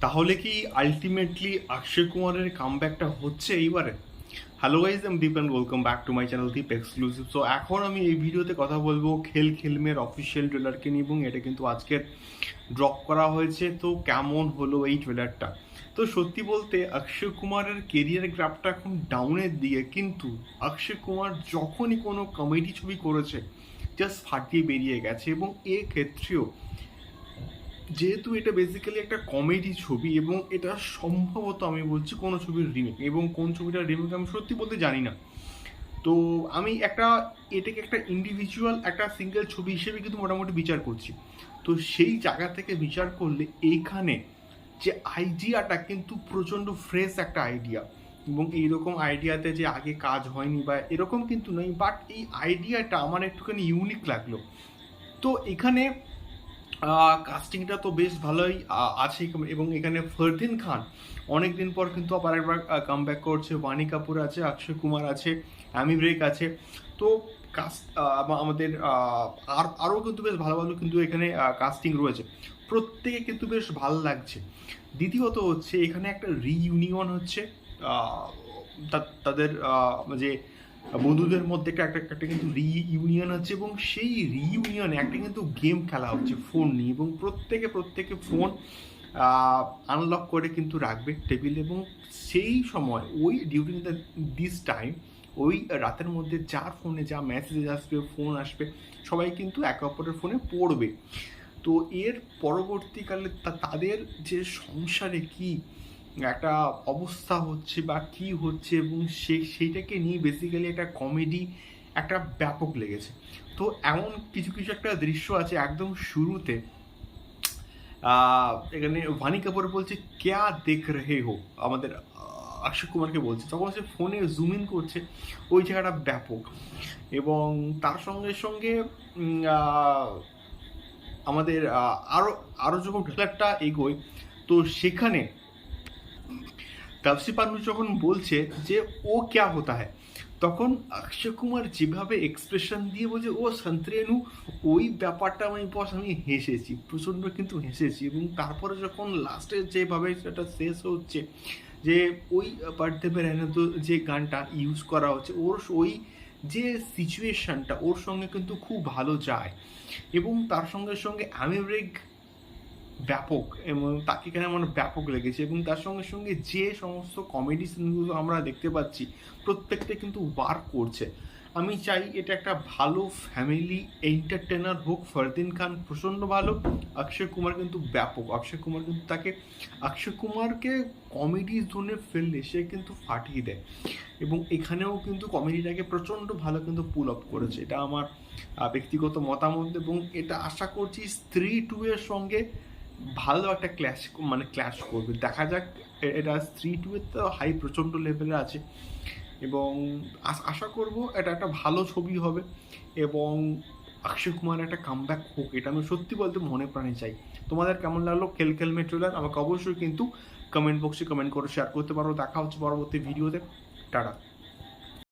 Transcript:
তাহলে কি আলটিমেটলি অক্ষয় কুমারের কামব্যাকটা হচ্ছে এইবারে? Hello guys I'm Deep and welcome back to my channel Deep exclusive so এখন আমি এই ভিডিওতে কথা বলব খেল খেলমের অফিসিয়াল ট্রেলারকে নিয়ে এবং এটা কিন্তু আজকের ড্রপ করা হয়েছে। তো, কেমন হলো এই ট্রেলারটা তো, সত্যি বলতে অক্ষয় কুমারের কেরিয়ার গ্রাফটা এখন ডাউনের দিকে। কিন্তু অক্ষয় কুমার যখনই কোনো কমেডি ছবি করেছে জাস্ট ফাটিয়ে বেরিয়ে গেছে এবং এ ক্ষেত্রেও যেহেতু এটা বেসিক্যালি একটা কমেডি ছবি এবং এটা সম্ভবত আমি বলছি কোনো ছবির রিমেক এবং কোন ছবিটার রিমেক আমি সত্যি বলতে জানি না। তো আমি একটা, এটাকে একটা ইন্ডিভিজুয়াল একটা সিঙ্গেল ছবি হিসেবে কিন্তু মোটামুটি বিচার করছি। তো সেই জায়গা থেকে বিচার করলে এইখানে যে আইডিয়াটা কিন্তু প্রচণ্ড ফ্রেশ একটা আইডিয়া এবং এইরকম আইডিয়াতে যে আগে কাজ হয়নি বা এরকম কিন্তু নয় বাট এই আইডিয়াটা আমার একটুখানি ইউনিক লাগল। তো এখানে কাস্টিংটা তো বেশ ভালোই আছে। এবং এখানে ফরদিন খান অনেক দিন পর কিন্তু আবার একবার কাম ব্যাক করছে। বাণী কাপুর আছে, অক্ষয় কুমার আছে অ্যামি ব্রেক আছে। তো কাস্ট আমাদের আর, আরও কিন্তু বেশ ভালো ভালো কিন্তু এখানে কাস্টিং রয়েছে। প্রত্যেকে কিন্তু বেশ ভালো লাগছে। দ্বিতীয়ত হচ্ছে, এখানে একটা রিইউনিয়ন হচ্ছে তাদের যে বন্ধুদের মধ্যে একটা একটা কিন্তু রিইউনিয়ন হচ্ছে এবং সেই রিইউনিয়নে একটা কিন্তু গেম খেলা হচ্ছে ফোন নিয়ে এবং প্রত্যেকে প্রত্যেকে ফোন আনলক করে কিন্তু রাখবে টেবিল এবং সেই সময় ওই ডিউরিং দ্য দিস টাইম ওই রাতের মধ্যে যার ফোনে যা মেসেজ আসবে ফোন আসবে, সবাই কিন্তু একে অপরের ফোনে পড়বে। তো এর পরবর্তীকালে তাদের যে সংসারে কি একটা অবস্থা হচ্ছে বা কি হচ্ছে এবং সে, সেইটাকে নিয়ে বেসিক্যালি একটা কমেডি একটা ব্যাপক লেগেছে। তো এমন কিছু কিছু একটা দৃশ্য আছে একদম শুরুতে। এখানে ভানি কাপুর বলছে, ক্যা দেখ রেহে হো? আমাদের অক্ষয় কুমারকে বলছে। তখন সে ফোনে জুম ইন করছে, ওই জায়গাটা ব্যাপক। এবং তার সঙ্গে সঙ্গে আমাদের আরও আরও আরও যখন ট্রেলারটা এগোয়, তো সেখানে তাপসি পান্নু যখন বলছে যে ও ক্যা হতা হ্যায়, তখন অক্ষয় কুমার যেভাবে এক্সপ্রেশন দিয়ে বলছে, ও সন্ত্রেনু, ওই ব্যাপারটা আমি বস আমি হেসেছি, প্রচণ্ড কিন্তু হেসেছি। এবং তারপরে যখন লাস্টে যেভাবে সেটা শেষ হচ্ছে, যে ওই বার্থডে বেরানো যে গানটা ইউজ করা হচ্ছে, ওর ওই যে সিচুয়েশনটা ওর সঙ্গে কিন্তু খুব ভালো যায়। এবং তার সঙ্গে সঙ্গে আমি ব্রেক ব্যাপক এবং তাকে কেন আমার ব্যাপক লেগেছে এবং তার সঙ্গে সঙ্গে যে সমস্ত কমেডি সিনগুলো আমরা দেখতে পাচ্ছি, প্রত্যেকটা কিন্তু ওয়ার্ক করছে। আমি চাই এটা একটা ভালো ফ্যামিলি এন্টারটেনার হোক, ফরদিন খান প্রচণ্ড ভালো, অক্ষয় কুমার কিন্তু ব্যাপক। অক্ষয় কুমার কিন্তু তাকে, অক্ষয় কুমারকে কমেডি জোনে ফেললে সে কিন্তু ফাটিয়ে দেয়। এবং এখানেও কিন্তু কমেডিটাকে প্রচণ্ড ভালো কিন্তু পুল আপ করেছে। এটা আমার ব্যক্তিগত মতামত এবং এটা আশা করছি স্ত্রী টু এর সঙ্গে ভালো একটা ক্ল্যাশ মানে ক্ল্যাশ করবে। দেখা যাক এটা স্ত্রী টু এর তো হাই প্রচণ্ড লেভেলে আছে। এবং আশা করব এটা একটা ভালো ছবি হবে। এবং অক্ষয় কুমার একটা কামব্যাক হোক, এটা আমি সত্যি বলতে মনে প্রাণে চাই। তোমাদের কেমন লাগল? খেল খেল মে ট্রেলার আমাকে অবশ্যই কিন্তু কমেন্ট বক্সে কমেন্ট করে শেয়ার করতে পারো। দেখা হচ্ছে পরবর্তী ভিডিওতে টাটা।